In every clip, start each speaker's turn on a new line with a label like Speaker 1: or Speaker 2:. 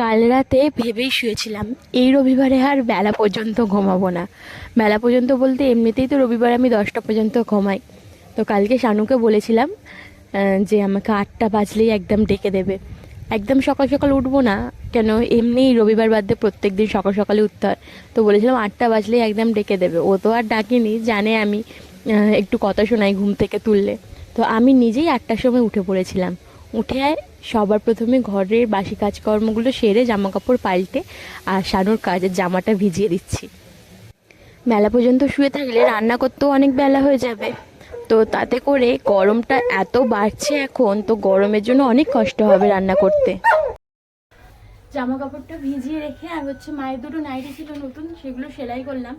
Speaker 1: কাল রাতে ভেবেই শুয়েছিলাম, এই রবিবারে আর বেলা পর্যন্ত ঘুমাবো না। বেলা পর্যন্ত বলতে এমনিতেই তো রবিবার আমি দশটা পর্যন্ত ঘুমাই। তো কালকে শানুকে বলেছিলাম যে আমাকে আটটা বাজলেই একদম ডেকে দেবে। একদম সকাল সকাল উঠবো না, কেন এমনিই রবিবার বাদ দিয়ে প্রত্যেক দিন সকাল সকালে উঠতে হয়। তো বলেছিলাম আটটা বাজলেই একদম ডেকে দেবে। ও তো আর ডাকেনি, জানে আমি একটু কথা শোনাই ঘুম থেকে তুললে। তো আমি নিজেই আটটার সময় উঠে পড়েছিলাম। উঠে সবার প্রথমে ঘরের বাসি কাজকর্মগুলো সেরে জামা কাপড় পাল্টে আর শানুর কাজের জামাটা ভিজিয়ে দিচ্ছি। বেলা পর্যন্ত শুয়ে থাকলে রান্না করতেও অনেক বেলা হয়ে যাবে। তো তাতে করে গরমটা এত বাড়ছে এখন, তো গরমের জন্য অনেক কষ্ট হবে রান্না করতে। জামা কাপড়টা ভিজিয়ে রেখে আর হচ্ছে মায়ের দুটো নাইটি ছিল নতুন, সেগুলো সেলাই করলাম।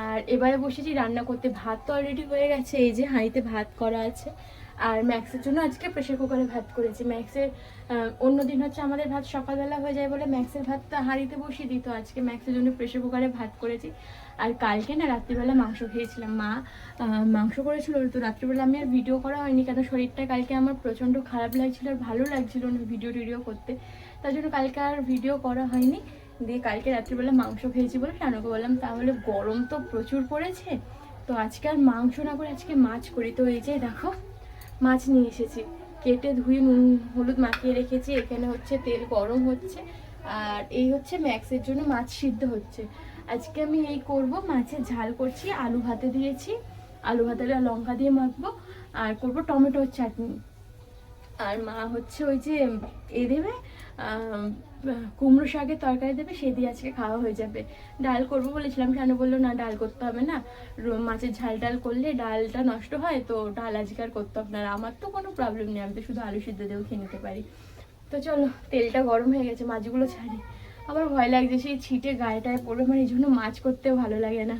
Speaker 1: আর এবারে বসেছি রান্না করতে। ভাত তো অলরেডি হয়ে গেছে, এই যে হাঁড়িতে ভাত করা আছে। আর ম্যাক্সের জন্য আজকে প্রেশার কুকারে ভাত করেছি। ম্যাক্সের অন্য দিন হচ্ছে আমাদের ভাত সকালবেলা হয়ে যায় বলে ম্যাক্সের ভাতটা হাঁড়িতে বসিয়ে দিত। আজকে ম্যাক্সের জন্য প্রেশার কুকারে ভাত করেছি। আর কালকে না রাত্রিবেলা মাংস খেয়েছিলাম। মা মাংস করেছিল তো রাত্রিবেলা আমি আর ভিডিও করা হয়নি কেন? শরীরটা কালকে আমার প্রচণ্ড খারাপ লাগছিল আর ভালো লাগছিল না ভিডিও টিডিও করতে। তার জন্য কালকে আর ভিডিও করা হয়নি। দিয়ে কালকে রাত্রিবেলা মাংস খেয়েছি বলে শানুকে বললাম, তাহলে গরম তো প্রচুর পড়েছে। তো আজকে আর মাংস না করে আজকে মাছ করি। তো এই যে দেখো মাছ নিয়ে এসেছি। কেটে ধুয়ে নুন, হলুদ মাখিয়ে রেখেছি। এখানে হচ্ছে তেল গরম হচ্ছে। আর এই হচ্ছে ম্যাক্সের জন্য মাছ সিদ্ধ হচ্ছে। আজকে আমি এই করব মাছের ঝাল করছি, আলু ভাতে দিয়েছি। আলু ভাতে আর লঙ্কা দিয়ে মাখবো। আর করব টমেটোর চাটনি। আর মা হচ্ছে ওই যে, এ দেবে? কুমড়ো শাকের তরকারি দেবে, সে দিয়ে আজকে খাওয়া হয়ে যাবে। ডাল করব বলেছিলাম কেন বলল, না, ডাল করতে হবে না। মাছের ঝাল ডাল করলে ডালটা নষ্ট হয়, তো ডাল আজকে আর করতে হবে না। আমার তো কোনো প্রবলেম নেই, আমি তো শুধু আলু সিদ্ধ দিয়েও খেয়ে নিতে পারি। তো চলো, তেলটা গরম হয়ে গেছে, মাছগুলো ছাড়ি। আবার ভয় লাগছে, সেই ছিটে গায়েটায় পড়ে মানে এই জন্য মাছ করতেও ভালো লাগে না।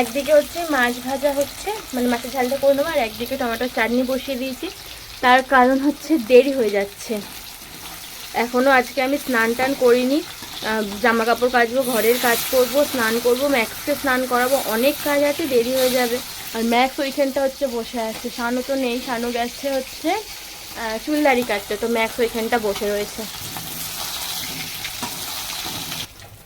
Speaker 1: একদিকে হচ্ছে মাছ ভাজা হচ্ছে মানে মাছের ঝালটা করে নেব, আর একদিকে টমেটোর চাটনি বসিয়ে দিয়েছি। তার কারণ হচ্ছে দেরি হয়ে যাচ্ছে। এখনও আজকে আমি স্নান টান করিনি। জামা কাপড় কাচবো, ঘরের কাজ করব, স্নান করব, ম্যাক্সকে স্নান করাবো, অনেক কাজ আছে, দেরি হয়ে যাবে। আর ম্যাক্স ওইখানটা হচ্ছে বসে আছে, শানু তো নেই, শানু গেছে হচ্ছে চুলদারি কাটতে, তো ম্যাক্স ওইখানটা বসে রয়েছে।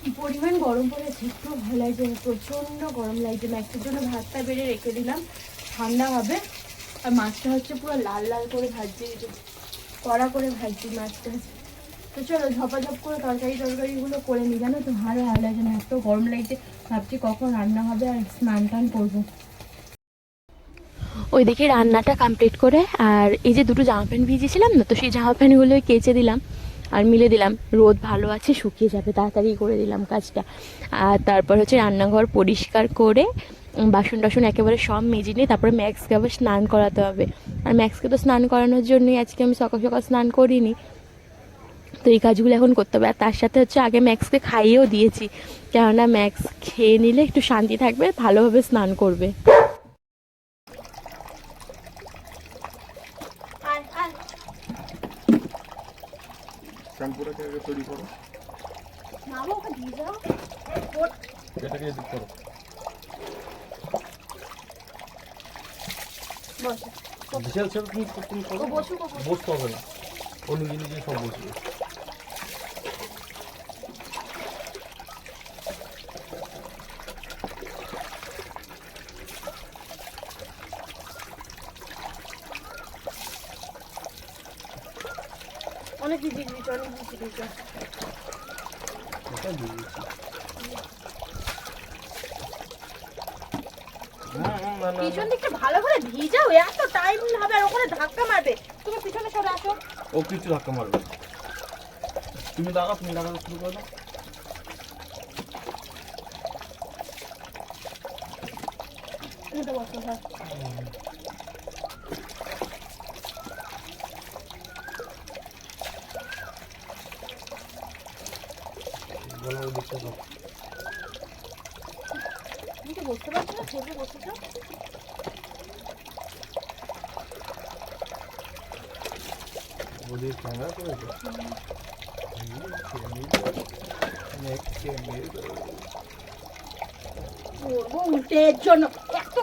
Speaker 1: কি পরিমাণ গরম পড়েছে, একটু ভালো লাগছে না, প্রচণ্ড গরম লাগছে। ম্যাক্সের জন্য ভাতটা বেড়ে রেখে দিলাম, ঠান্ডা হবে। আর মাছটা হচ্ছে পুরো লাল লাল করে ভাজছি কড়া করে ভাজছি মাছটা। তো চলো ঝপাঝপ করে তরকারি টরকারিগুলো করে নিই, জানো তো, ভালো ভালো লাগছে না, এত গরম লাগছে। ভাবছি কখন রান্না হবে আর স্নান টান করব। ওইদিকে রান্নাটা কমপ্লিট করে, আর এই যে দুটো জামা প্যান্ট ভিজিয়েছিলাম না, তো সেই জামা প্যান্টগুলোই কেচে দিলাম। আর মিলে দিলাম। রোদ ভালো আছে, শুকিয়ে যাবে, তাড়াতাড়ি করে দিলাম কাজটা। আর তারপর হচ্ছে রান্নাঘর পরিষ্কার করে বাসন টাসন একেবারে সব মেজে নিয়ে তারপরে ম্যাক্সকে আবার স্নান করাতে হবে। আর ম্যাক্সকে তো স্নান করানোর জন্যই আজকে আমি সকাল সকাল স্নান করিনি। তো এই কাজগুলো এখন করতে হবে। আর তার সাথে হচ্ছে আগে ম্যাক্সকে খাইয়েও দিয়েছি। কেননা ম্যাক্স খেয়ে নিলে একটু শান্তি থাকবে, ভালোভাবে স্নান করবে।
Speaker 2: শ্যাম্পুটাকে আগে তৈরি করো। এটাকে এদিক করো। বিশাল ছেলে তুমি তুমি করো। বসতে হবে না। ও নিজে নিজে সব বসবে।
Speaker 1: অনেক ভিজিয়ে দিয়েছি অনেক ভিজিয়ে দিয়েছি। পিছন দিকটা ভালো করে ভিজাও এত টাইম হবে আর ওখানে ধাক্কা মারবে। তুমি পিছনে সরে আসো।
Speaker 2: ও কিছু ধাক্কা মারবে তুমি লাগাও তুমি লাগানো শুরু করো।
Speaker 1: তুমি তো বসো। হ্যাঁ
Speaker 2: বলো ওই দিকটা
Speaker 1: তুমি তো
Speaker 3: বসতে পারছ? না
Speaker 2: করেছে?
Speaker 3: জন্য। এত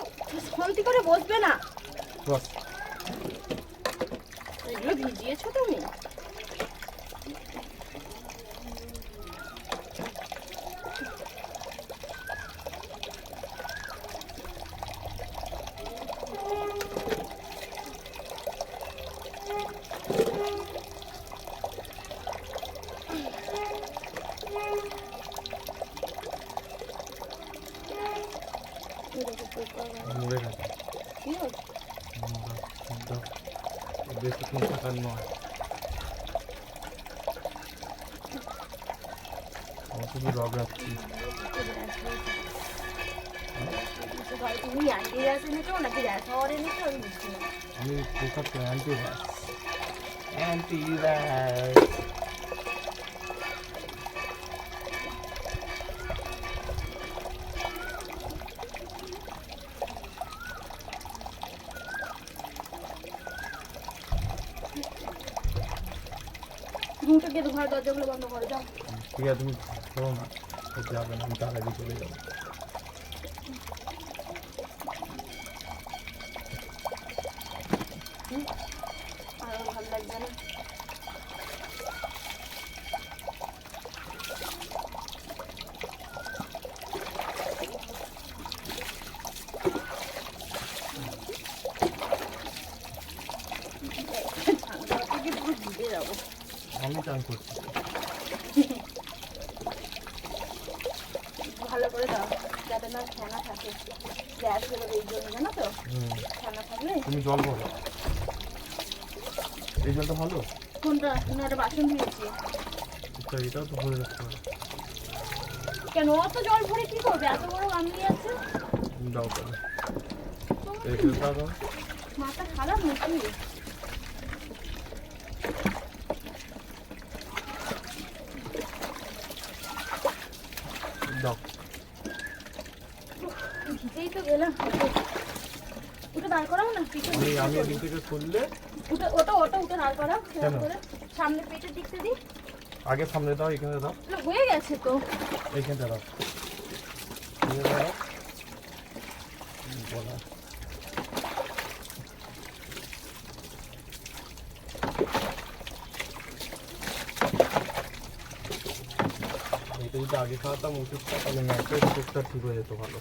Speaker 3: শান্তি করে বসবে না
Speaker 2: বাস
Speaker 3: এগুলো ভিজিয়েছো তুমি
Speaker 2: মুড়ে গেছে
Speaker 3: কি হচ্ছে?
Speaker 2: বেশি কোন টাকার নয় আমি শুধু রব রাখছি
Speaker 3: তুমি অ্যান্টি গ্যাস এনেছো নাকি গ্যাস হওয়ার এনেছো আমি বুঝছি না
Speaker 2: আমি পোকা অ্যান্টি গ্যাস অ্যান্টি গ্যাস
Speaker 3: ঘুমটা গিয়ে ঘর দরজাগুলো বন্ধ করে যাও।
Speaker 2: ঠিক আছে তুমি করো না। যাবে না আমি তার আগে চলে যাব।
Speaker 3: আর ভালো লাগবে না ঠান্ডা থেকে পুরো ভিজে যাব
Speaker 2: আমি চান করছি
Speaker 3: ভালো করে দাও যাতে না ফেনা থাকে গ্যাস হলো এই জন্য জানো তো? ঠান্ডা থাকলে।
Speaker 2: তুমি জল ভরো এই জলটা ভালো?
Speaker 3: কোনটা না একটা বাসন দিয়েছি
Speaker 2: আচ্ছা এটাও তো ভরে রাখতে হবে
Speaker 3: কেন অত জল ভরে কি করবে? এত বড় গামলি আছে
Speaker 2: দাও তাহলে।
Speaker 3: মাথা খারাপ নাকি
Speaker 2: দাও
Speaker 3: ভিজেই তো গেলাম ওটা
Speaker 2: আমি
Speaker 3: দিকটা
Speaker 2: আমি
Speaker 3: করব।
Speaker 2: এদিক থেকে খুললে
Speaker 3: ওটা ওটা ওটা ওটা দাঁড় করাও করে। সামনে পেটের দিকটা দিই।
Speaker 2: আগে সামনে দাও এখানে দাও।
Speaker 3: হয়ে গেছে তো।
Speaker 2: এইখানটা দাও। এখানে দাও। বলা। এটা যদি আগে খাওয়াতাম ওষুধটা তাহলে ম্যাচের চোখটা ঠিক হয়ে যেত ভালো।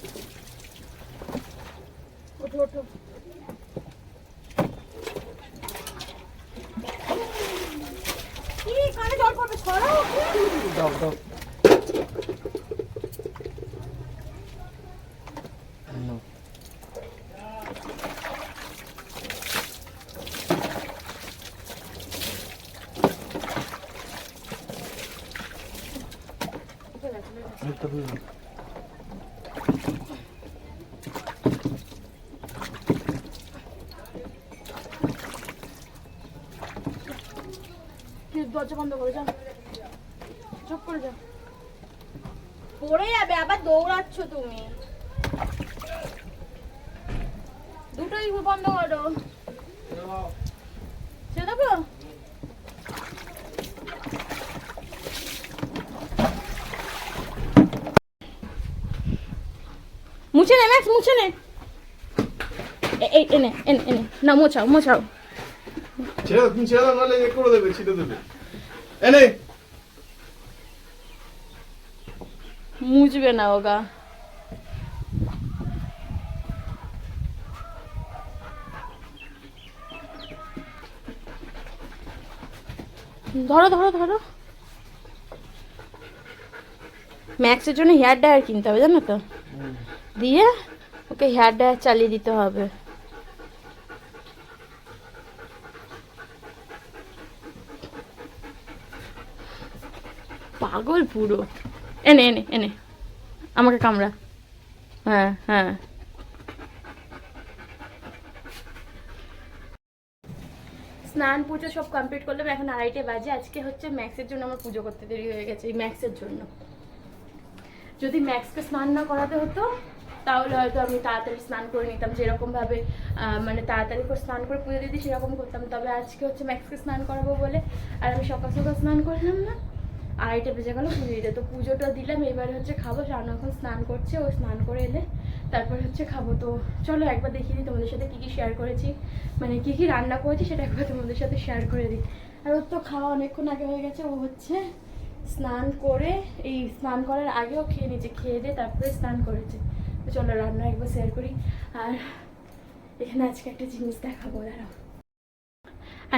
Speaker 3: ওঠো ওঠো কি কানে জল পড়বে ছড়াও
Speaker 2: দাও দাও নাও। মুখটা ধুয়ে নাও।
Speaker 3: কি দরজা বন্ধ করে চুপ করে পড়ে যাবে, আবার দৌড়াচ্ছ তুমি। দুটোই বন্ধ করো। সে দেবো মুছে নে ম্যাক্স মুছে নে। এনে এনে এনে না মোছাও মোছাও।
Speaker 2: ছেড়ে তুমি ছেড়ে নাহলে এ করে দেবে, ছিটে দেবে। এনে
Speaker 3: মুছবে না ওগা। ধরো ধরো ধরো। ম্যাক্সের জন্য হেয়ার ড্রায়ার কিনতে হবে জানো তো? দিয়ে ওকে হেয়ার ড্রায়ার চালিয়ে দিতে হবে। পাগল পুরো। এনে এনে এনে। আমাকে কামড়া। হ্যাঁ হ্যাঁ। স্নান, পুজো সব কমপ্লিট করলাম। এখন আড়াইটে বাজে। আজকে হচ্ছে ম্যাক্সের জন্য আমার পুজো করতে দেরি হয়ে গেছে, এই ম্যাক্সের জন্য। যদি ম্যাক্সকে স্নান না করাতে হতো,
Speaker 1: তাহলে হয়তো আমি তাড়াতাড়ি স্নান করে নিতাম। যেরকমভাবে মানে তাড়াতাড়ি করে স্নান করে পুজো দিদি সেরকম করতাম। তবে আজকে হচ্ছে ম্যাক্সকে স্নান করাবো বলে, আর আমি সকাল সকাল স্নান করলাম না। আড়াইটা বেজে গেল, পুজো দিতে। তো পুজোটা দিলাম, এবারে হচ্ছে খাব। শানু এখন স্নান করছে, ও স্নান করে এলে তারপর হচ্ছে খাব। তো চলো একবার দেখিয়ে দিই তোমাদের সাথে কী কী শেয়ার করেছি। মানে কী কী রান্না করেছি সেটা একবার তোমাদের সাথে শেয়ার করে দিই। আর ওর তো খাওয়া অনেকক্ষণ আগে হয়ে গেছে, ও হচ্ছে স্নান করে, এই স্নান করার আগেও খেয়ে নিয়েছে, খেয়ে দিয়ে তারপরে স্নান করেছে। তো চলো রান্না একবার শেয়ার করি। আর এখানে আজকে একটা জিনিস দেখাবো, দাঁড়াও।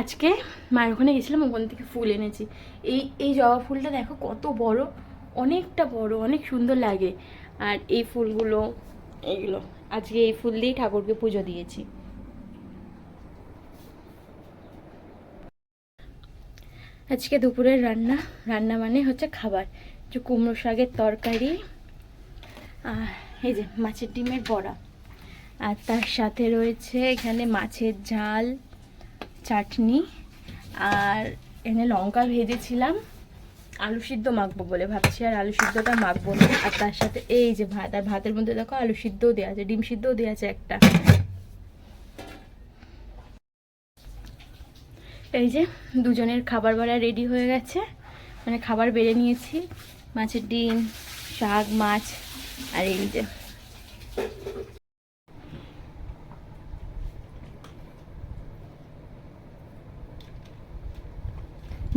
Speaker 1: আজকে মায়ের ওখানে গেছিলাম, ওখান থেকে ফুল এনেছি। এই এই জবা ফুলটা দেখো কত বড়, অনেকটা বড়, অনেক সুন্দর লাগে। আর এই ফুলগুলো, এইগুলো, আজকে এই ফুল দিয়েই ঠাকুরকে পুজো দিয়েছি। আজকে দুপুরের রান্না রান্না মানে হচ্ছে খাবার। যে কুমড়ো শাকের তরকারি, আর এই যে মাছের ডিমের বড়া। আর তার সাথে রয়েছে এখানে মাছের ঝাল চাটনি আর এখানে লঙ্কা ভেজেছিলাম। আলু সিদ্ধ মাখবো বলে ভাবছি, আর আলু সিদ্ধটা মাখবো না। আর তার সাথে এই যে ভাত, আর ভাতের মধ্যে দেখো আলু সিদ্ধও দেওয়া আছে, ডিম সিদ্ধও দেওয়া আছে একটা। এই যে দুজনের খাবার বাড়া রেডি হয়ে গেছে। মানে খাবার বেড়ে নিয়েছি, মাছের ডিম, শাক, মাছ, আর এই যে।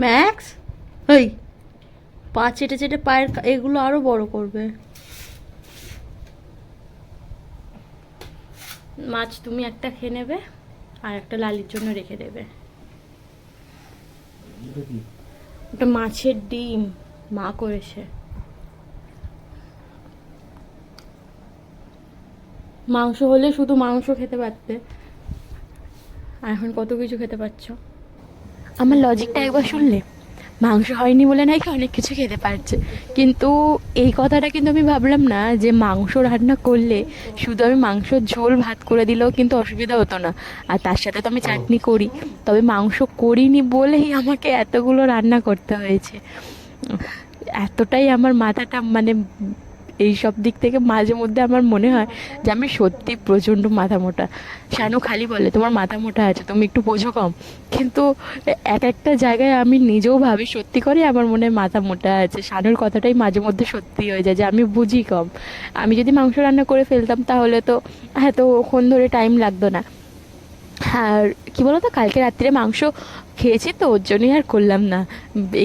Speaker 1: ম্যাক্স ওই পা চেটে চেটে পায়ের এগুলো আরও বড় করবে। মাছ তুমি একটা খেয়ে নেবে আর একটা লালির জন্য রেখে দেবে। ওটা মাছের ডিম মা করেছে। মাংস হলে শুধু মাংস খেতে পারতে। আর এখন কত কিছু খেতে পারছ? আমার লজিকটা একবার শুনলে? মাংস হয়নি বলে নাকি অনেক কিছু খেতে পারছে। কিন্তু এই কথাটা কিন্তু আমি ভাবলাম না যে মাংস রান্না করলে শুধু আমি মাংসর ঝোল ভাত করে দিলেও কিন্তু অসুবিধা হতো না। আর তার সাথে তো আমি চাটনি করি। তবে মাংস করিনি বলেই আমাকে এতগুলো রান্না করতে হয়েছে। এতটাই আমার মাথাটা মানে এই সব দিক থেকে মাঝে মধ্যে আমার মনে হয় যে আমি সত্যি প্রচণ্ড মাথা মোটা। শানু খালি বলে, তোমার মাথা মোটা আছে, তুমি একটু বোঝো কম। কিন্তু এক একটা জায়গায় আমি নিজেও ভাবি, সত্যি করে আমার মনে হয় মাথা মোটা আছে। শানুর কথাটাই মাঝে মধ্যে সত্যি হয়ে যায় যে আমি বুঝি কম। আমি যদি মাংস রান্না করে ফেলতাম তাহলে তো হ্যাঁ তো এতক্ষণ ধরে টাইম লাগতো না। আর কি বলতো? কালকে রাত্রে মাংস খেয়েছি তো, ওর জন্যই আর করলাম না।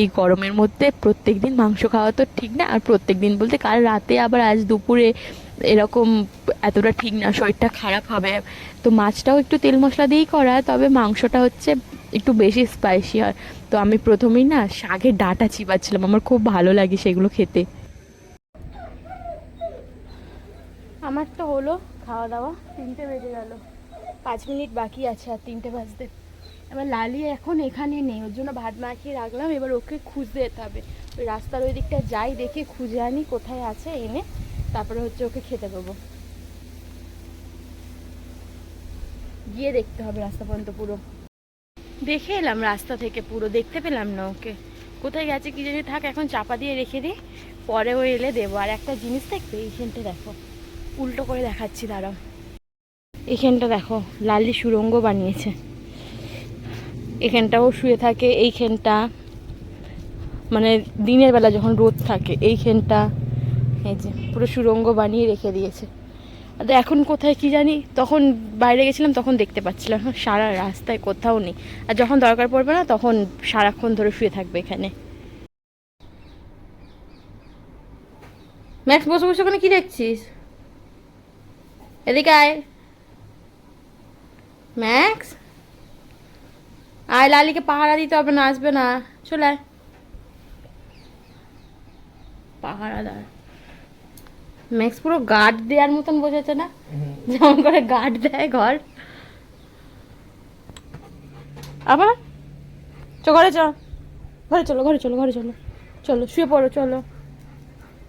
Speaker 1: এই গরমের মধ্যে প্রত্যেক দিন মাংস খাওয়া তো ঠিক না, আর প্রত্যেক দিন বলতে কাল রাতে আবার আজ দুপুরে এরকম এতটা ঠিক না, শরীরটা খারাপ হবে। তো মাছটাও একটু তেল মশলা দিয়েই করা, তবে মাংসটা হচ্ছে একটু বেশি স্পাইসি হয়। তো আমি প্রথমেই না শাকের ডাটা চিবাচ্ছিলাম, আমার খুব ভালো লাগে সেগুলো খেতে। আমার তো হলো খাওয়া দাওয়া, তিনটে বেজে গেল। পাঁচ মিনিট বাকি আছে আর তিনটে বাজতে। এবার লালি এখন এখানে নেই, ওর জন্য ভাত মাখিয়ে রাখলাম, এবার ওকে খুঁজতে যেতে হবে। ওই রাস্তার ওই দিকটা যাই দেখে খুঁজে আনি কোথায় আছে, এনে তারপরে হচ্ছে ওকে খেতে দেবো। গিয়ে দেখতে হবে রাস্তা পর্যন্ত পুরো। দেখে এলাম রাস্তা থেকে পুরো, দেখতে পেলাম না ওকে। কোথায় গেছে কি জানি, থাক এখন চাপা দিয়ে রেখে দিই, পরে ও এলে দেবো। আর একটা জিনিস দেখবে এইখানটা দেখো। উল্টো করে দেখাচ্ছি, দাঁড়াও। এখানটা দেখো, লালি সুরঙ্গ বানিয়েছে। এখানটাও শুয়ে থাকে, এইখানটা মানে দিনের বেলা যখন রোদ থাকে, এইখানটা, এই যে, পুরো সুরঙ্গ বানিয়ে রেখে দিয়েছে। আর এখন কোথায় কি জানি, তখন বাইরে গেছিলাম, তখন দেখতে পাচ্ছিলাম, সারা রাস্তায় কোথাও নেই। আর যখন দরকার পড়বে না, তখন সারাক্ষণ ধরে শুয়ে থাকবে এখানে। ম্যাক্স, বসে বসে ওখানে কি দেখছিস? এদিকে আয়। ম্যাক্স আয় লালিকে পাহারা দিতে হবে না আসবে না। চলে আয়। পাহারা দাঁড় ম্যাক্স পুরো গার্ড দেওয়ার মতন বসেছে না? যেমন করে গার্ড দেয় ঘর। আবার? চ ঘরে চ ঘরে চলো ঘরে চলো ঘরে চলো। চলো শুয়ে পড়ো চলো।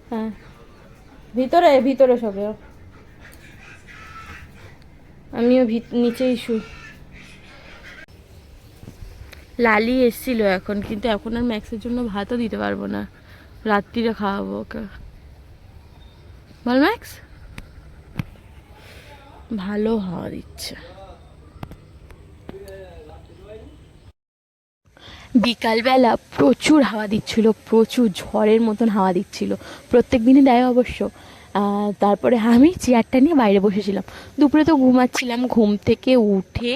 Speaker 1: হ্যাঁ। ভিতরে ভিতরে সবে আমিও ভিত- নিচেই শুই। লালি এসছিল এখন, কিন্তু এখন আর ম্যাক্সের জন্য ভাতও দিতে পারব না। রাত্রিরে খাওয়াবো ওকে। বল ম্যাক্স?
Speaker 3: ভালো হাওয়া দিচ্ছে। বিকালবেলা প্রচুর হাওয়া দিচ্ছিল, প্রচুর ঝড়ের মতন হাওয়া দিচ্ছিল। প্রত্যেক দিনই দেয় অবশ্য। তারপরে আমি চেয়ারটা নিয়ে বাইরে বসেছিলাম। দুপুরে তো ঘুমাচ্ছিলাম ঘুম থেকে উঠে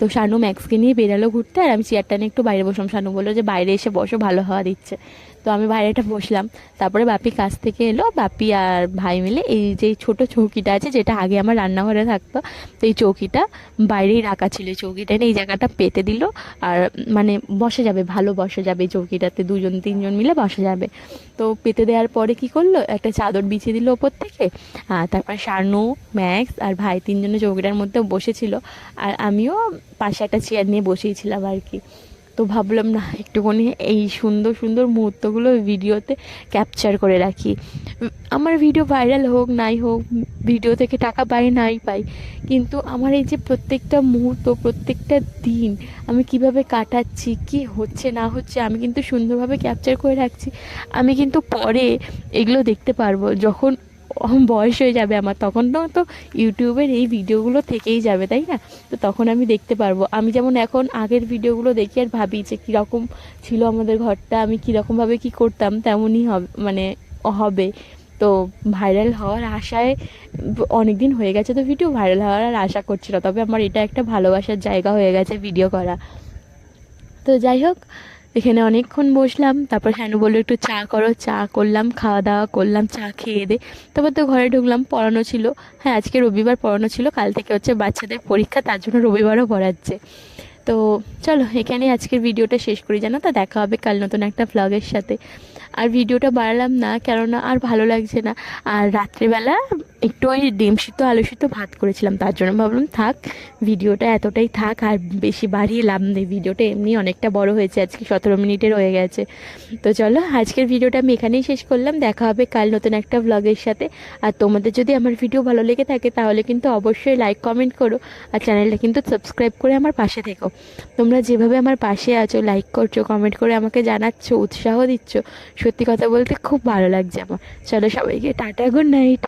Speaker 3: তো শানু ম্যাক্সকে নিয়ে বেরালো ঘুরতে আর আমি চেয়ারটা নিয়ে একটু বাইরে বসলাম। শানু বলল যে, বাইরে এসে বসো, ভালো হাওয়া দিচ্ছে। তো আমি বাইরেটা বসলাম। তারপরে বাপি কাছ থেকে এলো। বাপি আর ভাই মিলে এই যে ছোট চৌকিটা আছে, যেটা আগে আমার রান্নাঘরে থাকতো, তো এই চৌকিটা বাইরেই রাখা ছিল। এই চৌকিটা এই জায়গাটা পেতে দিল। আর মানে বসা যাবে, ভালো বসা যাবে এই চৌকিটাতে। দুজন, তিনজন মিলে বসা যাবে। তো পেতে দেওয়ার পরে কি করল? একটা চাদর বিছিয়ে দিল ওপর থেকে। আর তারপর শানু, ম্যাক্স আর ভাই তিনজনে চৌকিটার মধ্যে বসেছিল। আর আমিও পাশে একটা চেয়ার নিয়ে বসেইছিলাম আর কি। তো ভাবলাম, না, একটুখানি এই সুন্দর সুন্দর মুহূর্তগুলো ভিডিওতে ক্যাপচার করে রাখি। আমার ভিডিও ভাইরাল হোক, নাই হোক ভিডিও থেকে টাকা পাই, নাই পাই, কিন্তু আমার এই যে প্রত্যেকটা মুহূর্ত, প্রত্যেকটা দিন আমি কীভাবে কাটাচ্ছি, কি হচ্ছে, না হচ্ছে, আমি কিন্তু সুন্দরভাবে ক্যাপচার করে রাখছি। আমি কিন্তু পরে এগুলো দেখতে পারব। যখন বয়স হয়ে যাবে আমার, তখন তো ইউটিউবের এই ভিডিওগুলো থেকেই যাবে, তাই না? তো তখন আমি দেখতে পারব। আমি যেমন এখন আগের ভিডিওগুলো দেখি আর ভাবি যে কীরকম ছিল আমাদের ঘরটা, আমি কীরকমভাবে কী করতাম, তেমনই হবে মানে হবে। তো ভাইরাল হওয়ার আশায় অনেক দিন হয়ে গেছে তো ভিডিও, ভাইরাল হওয়ার আর আশা করছি না। তবে আমার এটা একটা ভালোবাসার জায়গা হয়ে গেছে ভিডিও করা। তো যাই হোক এখানে অনেকক্ষণ বসলাম, তারপর হ্যানু বলল, একটু চা করো। চা করলাম, খাওয়া দাওয়া করলাম, চা খেয়ে দে তারপর তো ঘরে ঢুকলাম, পড়ানো ছিল। হ্যাঁ আজকে রবিবার পড়ানো ছিল, কাল থেকে হচ্ছে বাচ্চাদের পরীক্ষা, তার জন্য রবিবারও পড়াচ্ছে। তো চলো এখানে আজকের ভিডিওটা শেষ করি জানো? তা দেখা হবে কাল নতুন একটা ব্লগের সাথে। আর ভিডিওটা বাড়ালাম না, কেননা আর ভালো লাগছে না। আর রাত্রেবেলা একটু ওই ডিম সিদ্ধ, আলু সিদ্ধ ভাত করেছিলাম, তার জন্য ভাবলাম থাক, ভিডিওটা এতটাই থাক, আর বেশি বাড়িয়ে লাভ নেই, ভিডিওটা এমনি অনেকটা বড় হয়েছে, আজকে সতেরো মিনিটের হয়ে গেছে। তো চলো, আজকের ভিডিওটা আমি এখানেই শেষ করলাম, দেখা হবে কাল নতুন একটা ভ্লগের সাথে। আর তোমাদের যদি আমার ভিডিও ভালো লেগে থাকে, তাহলে কিন্তু অবশ্যই লাইক কমেন্ট করো, আর চ্যানেলটা কিন্তু সাবস্ক্রাইব করে আমার পাশে থেকো। তোমরা যেভাবে আমার পাশে আছো লাইক করছ কমেন্ট করে আমাকে জানাচ্ছ, উৎসাহ দিচ্ছ সত্যি কথা বলতে খুব ভালো লাগছে আমার। চলো সবাইকে টাটা গুড নাইট